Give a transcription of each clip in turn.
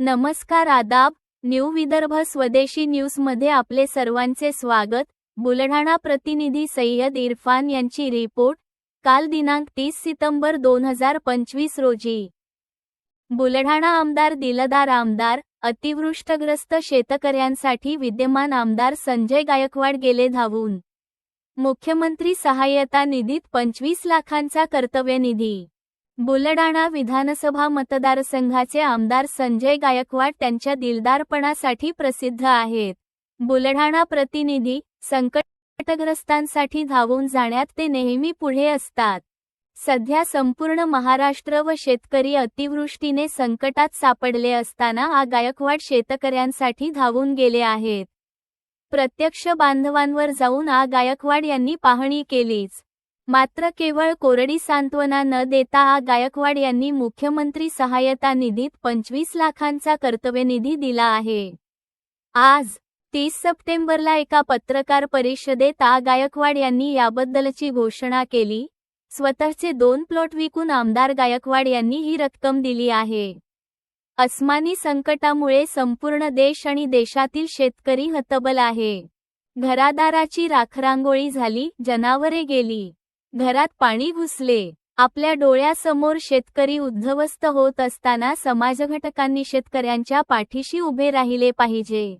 नमस्कार आदाब न्यू विदर्भ स्वदेशी न्यूजमध्ये आपले सर्वांचे स्वागत. बुलढाणा प्रतिनिधी सय्यद इरफान यांची रिपोर्ट काल दिनांक तीस सितंबर दोन हजार पंचवीस रोजी. बुलढाणा आमदार दिलदार आमदार अतिवृष्टग्रस्त शेतकऱ्यांसाठी विद्यमान आमदार संजय गायकवाड गेले धावून. मुख्यमंत्री सहाय्यता निधीत पंचवीस लाखांचा कर्तव्य निधी. बुलडाणा विधानसभा मतदारसंघाचे आमदार संजय गायकवाड त्यांच्या दिलदारपणासाठी प्रसिद्ध आहेत. बुलढाणा प्रतिनिधी संकटग्रस्तांसाठी धावून जाण्यात ते नेहमी पुढे असतात. सध्या संपूर्ण महाराष्ट्र व शेतकरी अतिवृष्टीने संकटात सापडले असताना आ गायकवाड शेतकऱ्यांसाठी धावून गेले आहेत. प्रत्यक्ष बांधवांवर जाऊन आ गायकवाड यांनी पाहणी केलीच. मात्र केवळ कोरडी सांत्वना न देता आ गायकवाड यांनी मुख्यमंत्री सहाय्यता निधीत पंचवीस लाखांचा कर्तव्यनिधी दिला आहे. आज तीस सप्टेंबरला एका पत्रकार परिषदेत आ गायकवाड यांनी याबद्दलची घोषणा केली स्वतःचे दोन प्लॉट विकून आमदार गायकवाड यांनी ही रक्कम दिली आहे. अस्मानी संकटामुळे संपूर्ण देश आणि देशातील शेतकरी हतबल आहे. घरादाराची राखरांगोळी झाली जनावरे गेली. घरात पाणी घुसले. आपल्या डोळ्यासमोर शेतकरी उद्धवस्त होत असताना समाजघटकांनी शेतकऱ्यांच्या पाठीशी उभे राहिले पाहिजे.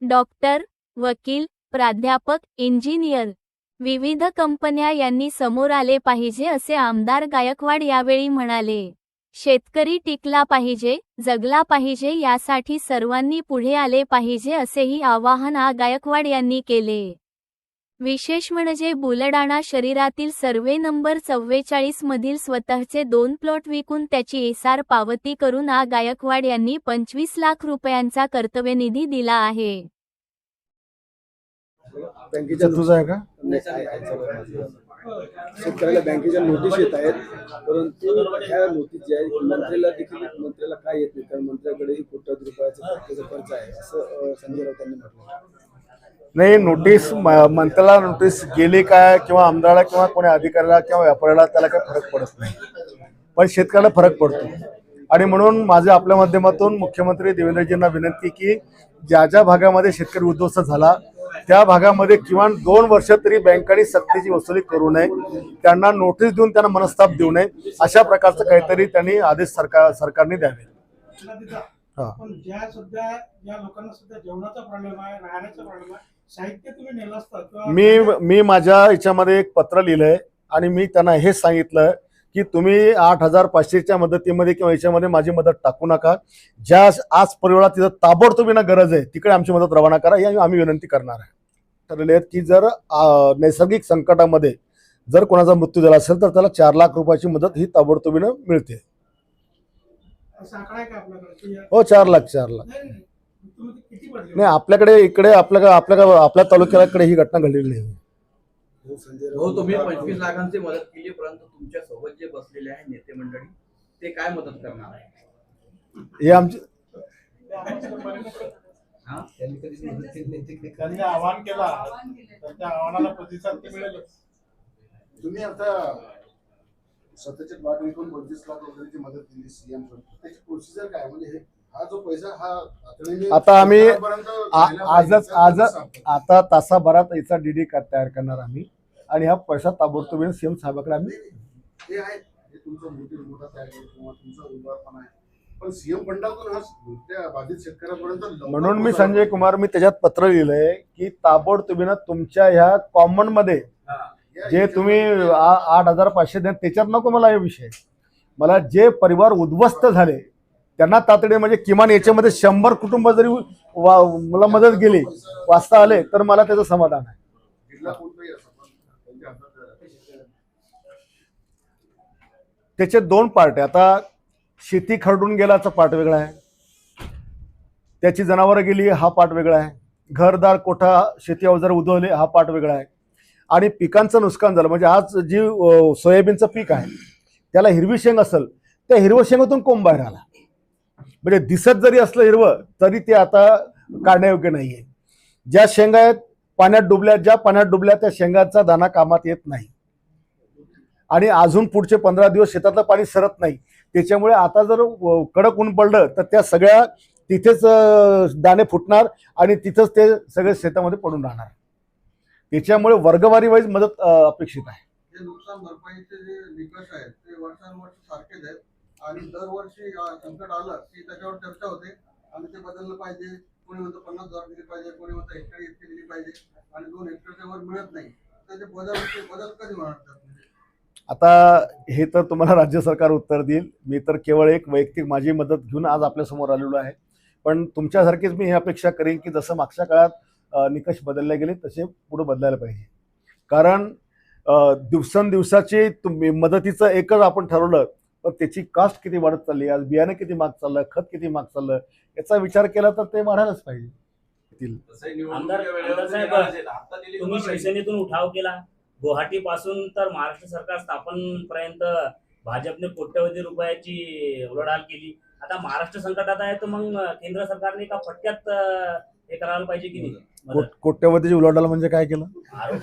डॉक्टर वकील प्राध्यापक इंजिनियर विविध कंपन्या यांनी समोर आले पाहिजे असे आमदार गायकवाड यावेळी म्हणाले. शेतकरी टिकला पाहिजे जगला पाहिजे यासाठी सर्वांनी पुढे आले पाहिजे असेही आवाहन आ. गायकवाड यांनी केले. विशेष म्हणजे बुलडाणा शरीरातील सर्वे नंबर चव्वेचाळीस मधील स्वतःचे दोन प्लॉट विकून त्याची एसार पावती करून आ. गायकवाड यांनी पंचवीस लाख रुपयांचा कर्तव्यनिधी दिला आहे. बँकेच्या तुझं आहे का? आहे, आहे, आहे. शेतकऱ्याला बँकेच्या नोटीस येत आहेत परंतु ह्या नोटीस ज्या आहेत मंत्र्याला देखील मंत्र्याला काय येत नाही कारण मंत्र्याकडेही कोट्यावधी रुपयाचा खर्च आहे असं संजय राऊत यांनी म्हटलं नाही नोटीस मंत्र्याला नोटीस गेली काय किंवा आमदाराला किंवा कोणी अधिकाऱ्याला किंवा व्यापाऱ्याला त्याला काही फरक पडत नाही. पण शेतकऱ्याला फरक पडतो. आणि म्हणून माझे आपल्या माध्यमातून मुख्यमंत्री देवेंद्रजींना विनंती की ज्या ज्या भागामध्ये शेतकरी उद्ध्वस्त झाला त्या भागामध्ये किमान दोन वर्ष तरी बँकांनी सक्तीची वसुली करू नये. त्यांना नोटीस देऊन त्यांना मनस्ताप देऊ नये. अशा प्रकारचं काहीतरी त्यांनी आदेश सरकार सरकारने द्यावे. हा. पण ज्या सध्या ज्या लोकांना सध्या जेवणाचा प्रॉब्लेम आहे राहण्याचा प्रॉब्लेम आहे साहित्य तुम्ही नेलं असतं किंवा मी मी माझ्या याच्यामध्ये एक पत्र लिहिलंय आणि मी त्यांना हेच सांगितलं की तुम्ही आठ हजार पाचशेच्या मदतीमध्ये किंवा याच्यामध्ये माझी मदत टाकू नका. ज्या आज परिवारात तिथं ताबडतोब ना गरज आहे तिकडे आमची मदत रवाना करा. ही आम्ही विनंती करणार आहे. ठरलेले आहेत की जर नैसर्गिक संकटामध्ये जर कोणाचा मृत्यू झाला असेल तर त्याला चार लाख रुपयाची मदत ही ताबडतोबीनं मिळते. आपल्याकडे? हो चार लाख चार लाख. नाही, आपल्याकडे इकडे आपल्या आपल्या आपल्या तालुक्याकडे ही घटना घडलेली नाही. हो, हो तुम्ही पंचवीस लाखांची मदत केली परंतु तुमच्यासोबत जे बसलेले आहे नेते मंडळी ते काय मदत करणार आहे हे आमची? त्यांनी कधीच मदत केली नाही. त्यांनी आवाहन केला. तर त्या आव्हानाला प्रतिसाद तर मिळेलच तुम्ही आता स्वतःचे प्लॉट विकून पंचवीस लाख रुपयांची मदत दिली सीएम त्याची प्रोसिजर काय? म्हणजे हे हा जो पैसा हा तातडीने आता आम्ही आ-. आजच आज आता तासाभरात याचा डीडी तयार करणार आम्ही. आणि हा पैसा ताबडतोबीने सीएम साहेबाकडे आम्ही हे आहे. हे तुमचं मोठी मोठा तयार किंवा तुमचा उभार पण आहे. पण सीएम फंडातून हा त्या बाधित शेतकऱ्यापर्यंत म्हणून मी. संजय कुमार मी त्याच्यात पत्र लिहिलंय की ताबडतोबीनं तुमच्या ह्या कॉमनमध्ये जे तुम्ही आठ हजार पाचशे द्या त्याच्यात नको मला हे विषय मला जे परिवार उद्ध्वस्त झाले त्यांना तातडीने म्हणजे किमान याच्यामध्ये शंभर कुटुंब जरी वा- मला मदत गेली वाचता आले तर मला त्याचं समाधान आहे. त्याचे दोन पार्ट आहे आता शेती खरडून गेल्याचा पाठ वेगळा आहे. त्याची जनावरं गेली हा पाठ वेगळा आहे. घरदार कोठा शेती अवजार उद्भवले हा पाठ वेगळा आहे. आणि पिकांचं नुकसान झालं म्हणजे आज जी सोयाबीनचं पीक आहे त्याला हिरवी शेंग असेल त्या हिरव्या शेंगातून कोंब बाहेर आला. म्हणजे दिसत जरी असलं हिरवं तरी ते आता काढण्यायोग्य नाही आहे ज्या शेंगा आहेत पाण्यात डुबल्या ज्या पाण्यात डुबल्या त्या शेंगाचा दाना कामात येत नाही. आणि अजून पुढचे पंधरा दिवस शेतातलं पाणी सरत नाही. त्याच्यामुळे आता जर कडक ऊन पडलं तर त्या सगळ्या तिथेच दाणे फुटणार आणि तिथंच ते सगळे शेतामध्ये पडून राहणार. त्याच्यामुळे वर्गवारी वाईज मदत अपेक्षित आहे. जे नुकसान भरपाईचे जे निकष आहेत ते वर्षानुवर्ष सारखेच आहेत. आणि दरवर्षी संकट आलं की त्याच्यावर चर्चा होते. आणि ते बदललं पाहिजे. कोणी म्हणतं पन्नास हजार दिली पाहिजे कोणी म्हणतं हेक्टर इतकी दिली पाहिजे. आणि दोन हेक्टरच्या वर मिळत नाही. तर ते बदल ते बदल कधी होणार आता हे तर तुम्हाला राज्य सरकार उत्तर देईल. मी तर केवळ एक वैयक्तिक माझी मदत घेऊन आज आपल्यासमोर आलेलो आहे. पण तुमच्यासारखीच मी ही अपेक्षा करेन की जसं मागच्या काळात निकष बदलले गेले तसे पुढे बदलायला पाहिजे. कारण दिवसेंदिवसाची तुम्ही मदतीचं एकच आपण ठरवलं तर त्याची कास्ट किती वाढत चालली आज बियाणं किती माग चाललं खत किती माग चाललं याचा विचार केला तर ते वाढायलाच पाहिजे. तुम्ही शिवसेनेतून उठाव केला. गुवाहाटी पासून तर महाराष्ट्र सरकार स्थापन पर्यंत भाजपने कोट्यवधी रुपयाची उलाढाल केली. आता महाराष्ट्र संकटात आहे तर मग केंद्र सरकारने एका फटक्यात हे करायला पाहिजे की नाही. कोट्यवधीची उलाढाल म्हणजे काय केलं? आरोप.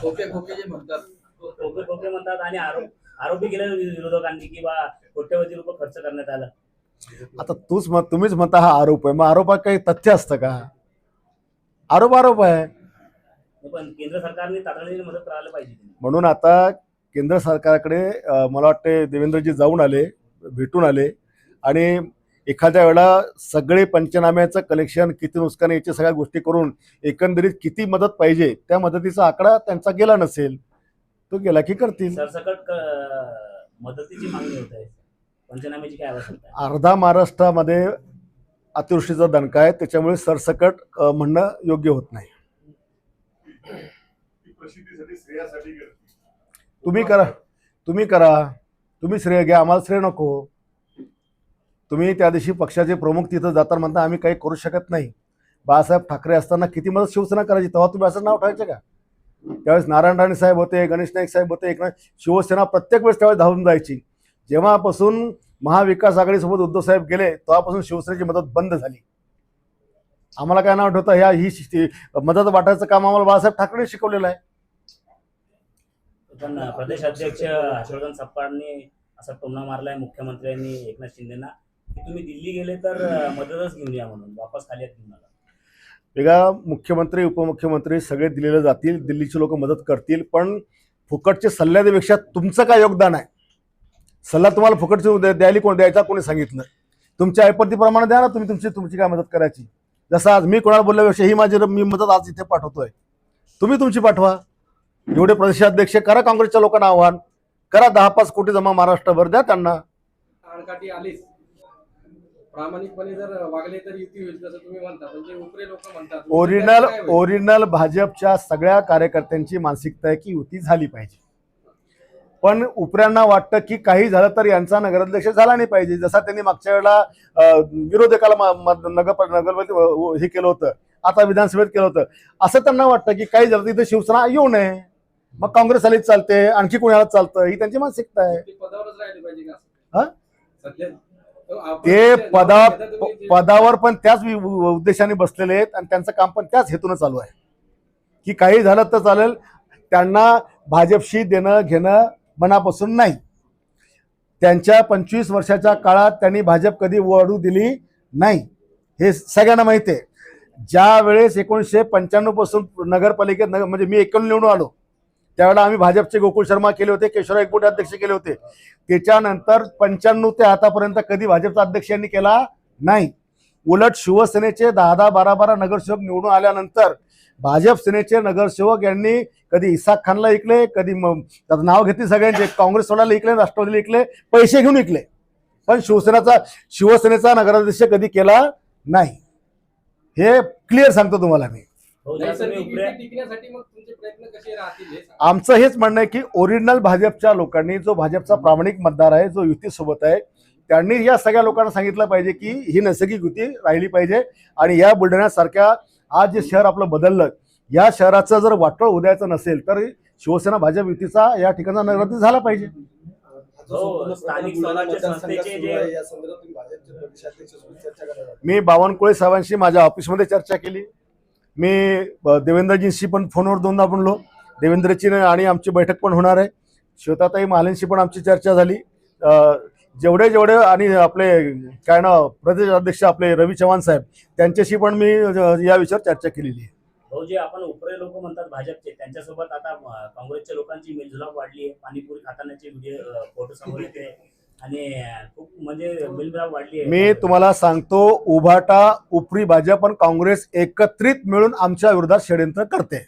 खोके खोके जे म्हणतात. खोके खोके म्हणतात आणि आरोप आरोपी केले विरोधकांनी की बा कोट्यवधी रुपये खर्च करण्यात आला. आता तूच मत तुम्हीच म्हणता हा आरोप आहे. मग आरोपात काही तथ्य असतं का? आरोप आरोप आहे. पण केंद्र सरकारने तातडीने मदत करायला पाहिजे? म्हणून आता केंद्र सरकारकडे मला वाटते देवेंद्रजी जाऊन आले भेटून आले आणि एखाद्या वेळेला सगळे पंचनाम्याचं कलेक्शन किती नुकसान याच्या सगळ्या गोष्टी करून एकंदरीत किती मदत पाहिजे त्या मदतीचा आकडा त्यांचा गेला नसेल तो गेला की करतील. सरसकट मदतीची मागणी होत आहे. पंचनाम्याची काय आवश्यकता अर्धा महाराष्ट्रामध्ये अतिवृष्टीचा दणका आहे त्याच्यामुळे सरसकट म्हणणं योग्य होत नाही. प्रसिद्धीसाठी श्रेयासाठी तुम्ही करा. तुम्ही करा. तुम्ही श्रेय घ्या. आम्हाला श्रेय नको. तुम्ही त्या दिवशी पक्षाचे प्रमुख तिथं जाताना म्हणता आम्ही काही करू शकत नाही. बाळासाहेब ठाकरे असताना किती मदत शिवसेना करायची? तेव्हा तुम्ही असं नाव ठेवायचं का? त्यावेळेस नारायण राणे साहेब होते गणेश नाईक साहेब होते एकनाथ शिवसेना प्रत्येक वेळेस त्यावेळेस धावून जायची. जेव्हापासून महाविकास आघाडीसोबत उद्धव साहेब गेले तेव्हापासून शिवसेनेची मदत बंद झाली. आम्हाला काय नाव ठेवतं? ह्या ही मदत वाटायचं काम आम्हाला बाळासाहेब ठाकरे शिकवलेलं आहे. पण प्रदेश अध्यक्ष हर्षवर्धन सपकाळने असा टोमणा मारलाय मुख्यमंत्र्यांनी एकनाथ शिंदेना. की तुम्ही दिल्ली गेले तर मदतच घेऊन या म्हणून वापस खाली घेऊन आला वेगळा मुख्यमंत्री उपमुख्यमंत्री सगळे दिलेले जातील दिल्लीचे लोक मदत करतील पण फुकटचे सल्ल्या देण्यापेक्षा तुमचं काय योगदान आहे? सल्ला तुम्हाला फुकटचे द्या- द्यायला कोण द्यायचा कोणी सांगितलं? तुमच्या ऐपतीप्रमाणे द्या ना तुम्ही तुमची तुमची काय मदत करायची? जसं आज मी कोणाला बोलल्यापेक्षा ही माझी मी मदत आज इथे पाठवतोय. तुम्ही तुमची पाठवा. एवढे प्रदेशाध्यक्ष करा काँग्रेसच्या लोकांना आव्हान. करा दहा पाच कोटी जमा महाराष्ट्रभर द्या त्यांना. आडकाठी आलीच. प्रामाणिकपणे जर वागले तर युती होईल जसं तुम्ही म्हणता. पण जे उपरे लोक म्हणतात ओरिजिनल? ओरिजिनल भाजपच्या सगळ्या कार्यकर्त्यांची मानसिकता आहे की युती झाली पाहिजे. पण उपऱ्यांना वाटतं की काही झालं तर यांचा नगराध्यक्ष झाला नाही पाहिजे. जसा त्यांनी मागच्या वेळेला विरोधकाला नगर नगरपती अं, हे केलं होतं. आता विधानसभेत केलं होतं. असं त्यांना वाटतं की काही झालं तर इथं शिवसेना येऊ नये. मग काँग्रेस आलीच चालते आणखी कोणाला चालतं? ही त्यांची मानसिकता आहे. ती हा? पदा पदावर पण त्याच उद्देशाने बसलेले आहेत आणि त्यांचं काम पण त्याच हेतून चालू आहे. की काही झालं तर चालेल. त्यांना भाजपशी देणं घेणं मनापासून नाही. त्यांच्या पंचवीस वर्षाच्या काळात त्यांनी भाजप कधी वाढू दिली नाही. हे सगळ्यांना माहिती आहे. ज्या वेळेस एकोणीसशे पंच्याण्णवपासून नगरपालिकेत नगर म्हणजे मी एकूण निवडून आलो त्यावेळेला आम्ही भाजपचे गोकुळ शर्मा केले होते केशवराव एकबोटे अध्यक्ष केले होते. त्याच्यानंतर पंच्याण्णव ते आतापर्यंत कधी भाजपचा अध्यक्ष यांनी केला नाही. उलट शिवसेनेचे दहा दहा बारा बारा नगरसेवक निवडून आल्यानंतर भाजप सेनेचे नगरसेवक यांनी कधी इसाक खानला ऐकले कधी त्याचं नाव घेतले सगळ्यांचे काँग्रेस सोडायला ऐकले राष्ट्रवादीला ऐकले पैसे घेऊन ऐकले. पण शिवसेनेचा शिवसेनेचा नगराध्यक्ष कधी केला नाही. हे क्लिअर सांगतो तुम्हाला मी. हो. आमचं हेच म्हणणं आहे की ओरिजिनल भाजपच्या लोकांनी जो भाजपचा प्रामाणिक मतदार आहे जो युतीसोबत आहे त्यांनी या सगळ्या लोकांना सांगितलं पाहिजे की ही नैसर्गिक युती राहिली पाहिजे आणि या बुलढाण्यासारख्या आज जे शहर आपलं बदललं या शहराचं जर वाटोळ उद्याचं नसेल तर शिवसेना भाजप युतीचा या ठिकाणचा नगराध्यक्ष झाला पाहिजे. हो. मी बावनकुळे साहेबांशी माझ्या ऑफिसमध्ये चर्चा केली. मी देवेंद्रजींशी पण फोनवर दोनदा बोललो. देवेंद्रची आणि आमची बैठक पण होणार आहे. श्वेताताई महालेंशी पण आमची चर्चा झाली. जेवढे जेवढे आणि आपले काय ना प्रदेश अध्यक्ष आपले रवी चव्हाण साहेब त्यांच्याशी पण मी या विषयावर चर्चा केलेली आहे. भाऊ जे आपण उपरे लोक म्हणतात भाजपचे. त्यांच्यासोबत आता काँग्रेसच्या लोकांची मिलजुलाप वाढली आहे. पाणीपुरी खातानाचे व्हिडिओ फोटो समोर येते. आणि खूप म्हणजे मिलजुलाप वाढली आहे. मी तुम्हाला सांगतो उभाटा उपरी भाजप आणि काँग्रेस एकत्रित मिळून आमच्या विरोधात षडयंत्र करते.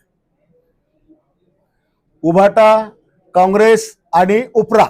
उभाटा काँग्रेस आणि उपरा.